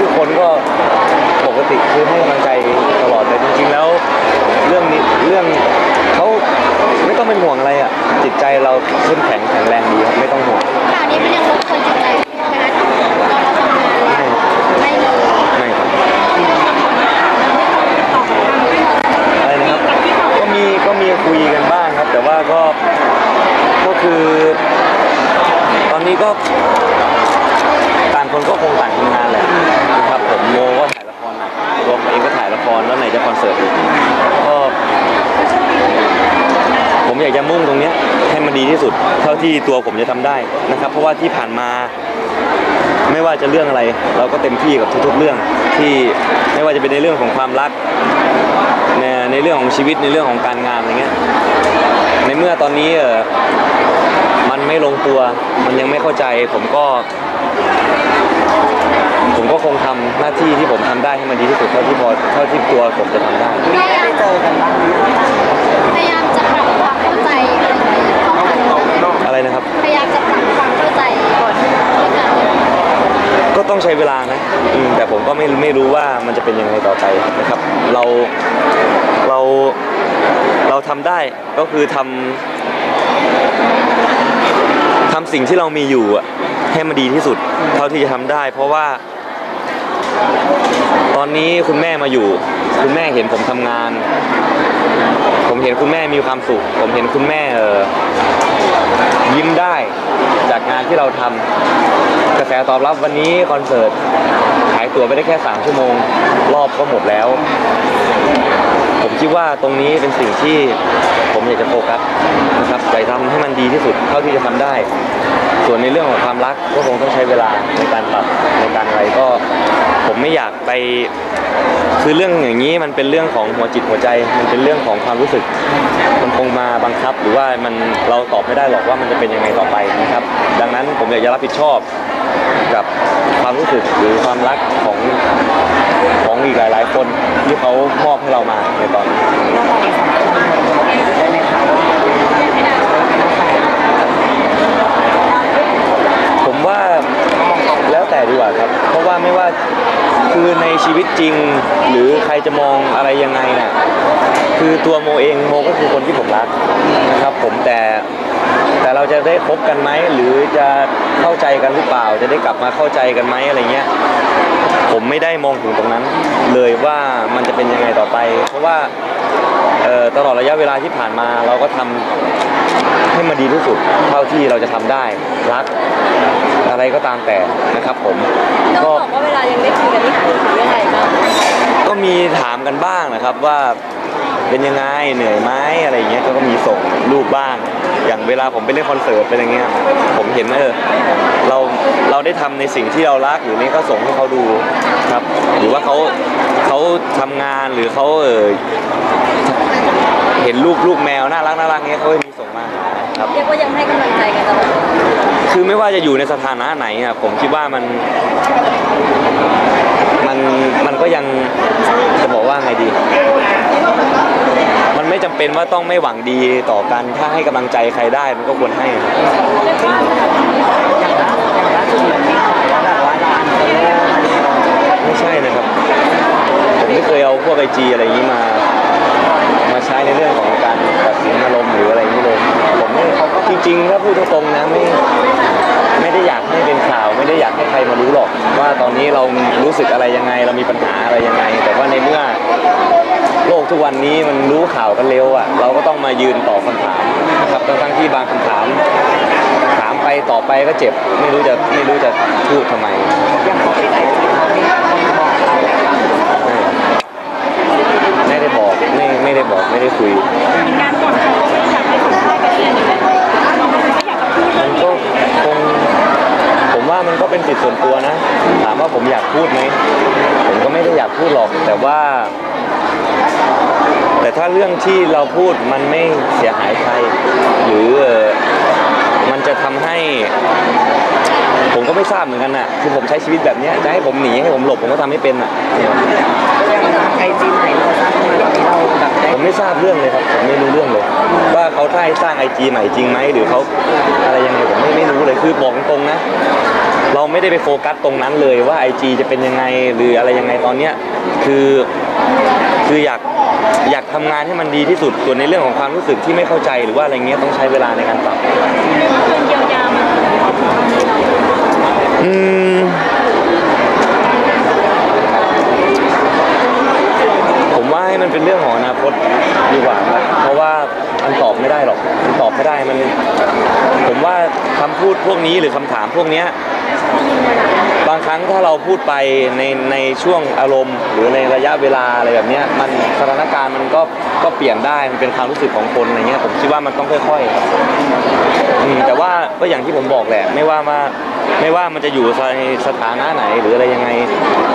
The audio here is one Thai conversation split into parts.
ทุกๆคนก็ปกติคือให้กำลังใจตลอดแต่จริง ๆ แล้วเรื่องนี้เรื่องเขาไม่ต้องเป็นห่วงอะไรอะจิตใจเราเข้มแข็งแข็งแรงดีครับไม่ต้องห่วงข่าวนี้มันยังรบกวนจิตใจพี่ไหมคะตอนเราทำงานอะไรอย่างเงี้ยไม่เลยไม่ครับอะไรนะครับก็มีก็มีคุยกันบ้างครับ แต่ว่าก็ก็คือ ตอนนี้ก็ต่างคนก็คงต่าง ละครแล้วไหนจะคอนเสิร์ตอีกก็ผมอยากจะมุ่งตรงนี้ให้มันดีที่สุด เท่าที่ตัวผมจะทำได้นะครับ เพราะว่าที่ผ่านมาไม่ว่าจะเรื่องอะไร เราก็เต็มที่กับทุกๆเรื่องที่ไม่ว่าจะเป็นในเรื่องของความรักในในเรื่องของชีวิตในเรื่องของการงานอะไรเงี้ยในเมื่อตอนนี้เออมันไม่ลงตัวมันยังไม่เข้าใจผมก็ ผมก็คงทำหน้าที่ที่ผมทำได้ให้มันดีที่สุดเท่าที่พอเท่าที่ตัวผมจะทำได้พยายามเจอกันบ้างพยายามจะปรับความเข้าใจอะไรอย่างเงี้ยเข้าหากันอะไรนะครับพยายามจะปรับความเข้าใจก่อนด้วยกันก็ต้องใช้เวลานะอืมแต่ผมก็ไม่ไม่รู้ว่ามันจะเป็นยังไงต่อไปนะครับ เราเราเราทำได้ก็คือทำทำสิ่งที่เรามีอยู่อะ ให้มันดีที่สุด เท่าที่จะทำได้ เพราะว่า ตอนนี้คุณแม่มาอยู่ คุณแม่เห็นผมทำงาน ผมเห็นคุณแม่มีความสุข ผมเห็นคุณแม่เออยิ้มได้จากงานที่เราทำกระแสตอบรับวันนี้คอนเสิร์ตขายตั๋วไปได้แค่ 3 ชั่วโมง รอบก็หมดแล้ว ผมคิดว่าตรงนี้เป็นสิ่งที่ผมอยากจะโฟกัสนะครับอยากทำให้มันดีที่สุดเท่าที่จะทำได้ ส่วนในเรื่องของความรักก็คงต้องใช้เวลาในการปรับในการอะไรก็ ผมไม่อยากไป คือเรื่องอย่างนี้มันเป็นเรื่องของหัวจิตหัวใจ มันเป็นเรื่องของความรู้สึก มันคงมาบังคับ หรือว่ามันเราตอบไม่ได้หรอกว่ามันจะเป็นยังไงต่อไปนะครับ ดังนั้นผมอยากจะรับผิดชอบกับความรู้สึกหรือความรักของของอีกหลาย ๆ คนที่เขามอบให้เรามาในตอนนี้ผมว่าแล้วแต่ดีกว่าครับ เพราะว่าไม่ว่าคือใน ชีวิตจริง หรือใครจะมองอะไรยังไงน่ะคือตัวโมเองโมก็คือคนที่ผมรักนะครับผมแต่แต่เราจะได้คบกันไหมหรือจะเข้าใจกันหรือเปล่า จะได้กลับมาเข้าใจกันไหมอะไรเงี้ยผมไม่ได้มองถึงตรงนั้น เลยว่ามันจะเป็นยังไงต่อไป เพราะว่าตลอดระยะเวลาที่ผ่านมาเราก็ทำให้มันดีที่สุดเท่าที่เราจะทำได้รัก อะไรก็ตามแต่นะครับผมน้องก็ บอกว่าเวลายังได้คุยกันนี่คุยถึงเรื่องอะไรบ้างก็มีถามกันบ้างนะครับว่าเป็นยังไงเหนื่อยไหมอะไรอย่างเงี้ยก็ก็มีส่งรูปบ้าง อย่างเวลาผมไปเล่นคอนเสิร์ตเป็นอย่างเงี้ยผมเห็นว่าเออเราเราได้ทำในสิ่งที่เรารักหรือนี่ก็ส่งให้เขาดูครับ หรือว่าเขาเขาทำงานหรือเขาเออเห็นรูปลูกแมวน่ารักน่ารักเงี้ยเขาก็มีส่งมา ครับ เรียกว่ายังให้กำลังใจกันตลอดคือไม่ว่าจะอยู่ในสถานะไหนอะผมคิดว่ามัน มันมันก็ยังจะบอกว่าไงดี มันไม่จำเป็นว่าต้องไม่หวังดีต่อกัน ถ้าให้กำลังใจใครได้มันก็ควรให้ครับไม่ใช่นะครับ ผมไม่เคยเอาพวกไอจีอะไรอย่างนี้มา มาใช้ในเรื่องของการตัดสินอารมณ์หรืออะไรอย่างนี้เลย ผมไม่จริงๆถ้าพูดตรงๆนะไม่ไม่ได้อยากให้เป็นข่าว ไม่ได้อยากให้ใครมารู้หรอก ว่าตอนนี้เรารู้สึกอะไรยังไง เรามีปัญหาอะไรยังไง แต่ว่าในเมื่อโลกทุกวันนี้มันรู้ข่าวกันเร็วอะเราก็ต้องมายืนตอบคำถามนะครับทั้งที่บางคำถามถามไปต่อบไปก็เจ็บ ไม่รู้จะไม่รู้จะพูดทำไมไม่ได้บอกไม่ไม่ได้บอกไม่ได้คุย การก่อนเขาก็อยากให้สัมภาษณ์กันเนี่ย มันก็คงผมว่ามันก็ เป็นสิทธิส่วนตัวนะ ถามว่าผมอยากพูดไหมผมก็ไม่ได้อยากพูดหรอก แต่ว่า แต่ถ้าเรื่องที่เราพูดมันไม่เสียหายใคร หรือเอ่อมันจะทำให้ ผมก็ไม่ทราบเหมือนกันน่ะคือผมใช้ชีวิตแบบเนี้ยจะให้ผมหนีให้ผมหลบผมก็ทำไม่เป็นอะไอจีไหนเราทราบไหมว่าเราแบบได้ผมไม่ทราบเรื่องเลยครับผมไม่รู้เรื่องเลย ว่าเขาได้สร้างไอจีใหม่จริงไหมหรือเขาอะไรยังไงผมไม่ไม่รู้เลยคือบอกตรงๆนะ เราไม่ได้ไปโฟกัสตรงนั้นเลยว่า IG จะเป็นยังไงหรืออะไรยังไงตอนเนี้ยคือคืออยากอยากทำงานให้มันดีที่สุดส่วนในเรื่องของความรู้สึกที่ไม่เข้าใจหรือว่าอะไรเงี้ยต้องใช้เวลาในการปรับคนเยียวยามันอืมผมว่าให้มันเป็นเรื่องของอนาคตดีกว่าครับเพราะว่ามันตอบไม่ได้หรอกมันตอบไม่ได้มัน ผมว่าคำพูดพวกนี้หรือคำถามพวกเนี้ย บางครั้งถ้าเราพูดไปในในช่วงอารมณ์ หรือในระยะเวลาอะไรแบบเนี้ยมันสถานการณ์มันก็ก็เปลี่ยนได้มันเป็นความรู้สึกของคนอะไรเงี้ยผมคิดว่ามันต้องค่อยๆครับอืมแต่ว่าก็อย่างที่ผมบอกแหละ ไม่ว่ามาไม่ว่ามันจะอยู่ในสถานะไหนหรืออะไรยังไง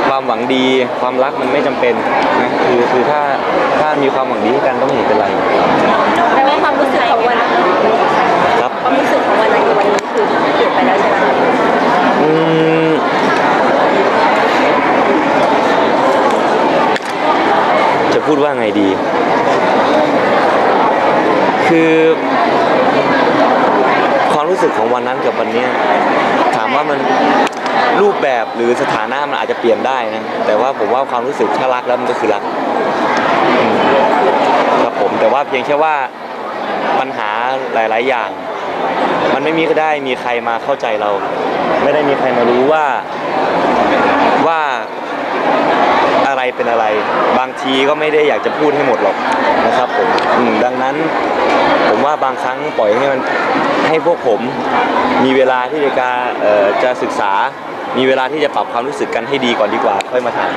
ความหวังดี ความรักมันไม่จำเป็นนะคือคือถ้าถ้ามีความหวังดีให้กันก็ไม่เห็นเป็นไรแปลว่าความรู้สึกของวันนั้นครับความรู้สึกของวันนั้นกับวันนี้คือเปลี่ยนไปแล้วใช่ไหม อืมจะ พูดว่าไงดี คือความรู้สึกของวันนั้นกับวันนี้ถามว่ามันรูปแบบหรือสถานะมันอาจจะเปลี่ยนได้นะ แต่ว่าผมว่าความรู้สึกถ้ารักแล้วมันก็คือรักครับผมแต่ว่าเพียงแค่ว่าปัญหาหลาย ๆ อย่าง มันไม่มีก็ได้มีใครมาเข้าใจเรา ไม่ได้มีใครมารู้ว่าว่า เป็นอะไร บางทีก็ไม่ได้อยากจะพูดให้หมดหรอกนะครับผมอืมดังนั้น ผมว่าบางครั้งปล่อยให้มันให้พวกผมมีเวลาที่จะกาเอ่อจะศึกษา มีเวลาที่จะปรับความรู้สึกกันให้ดีก่อนดีกว่า ค่อยมาถาม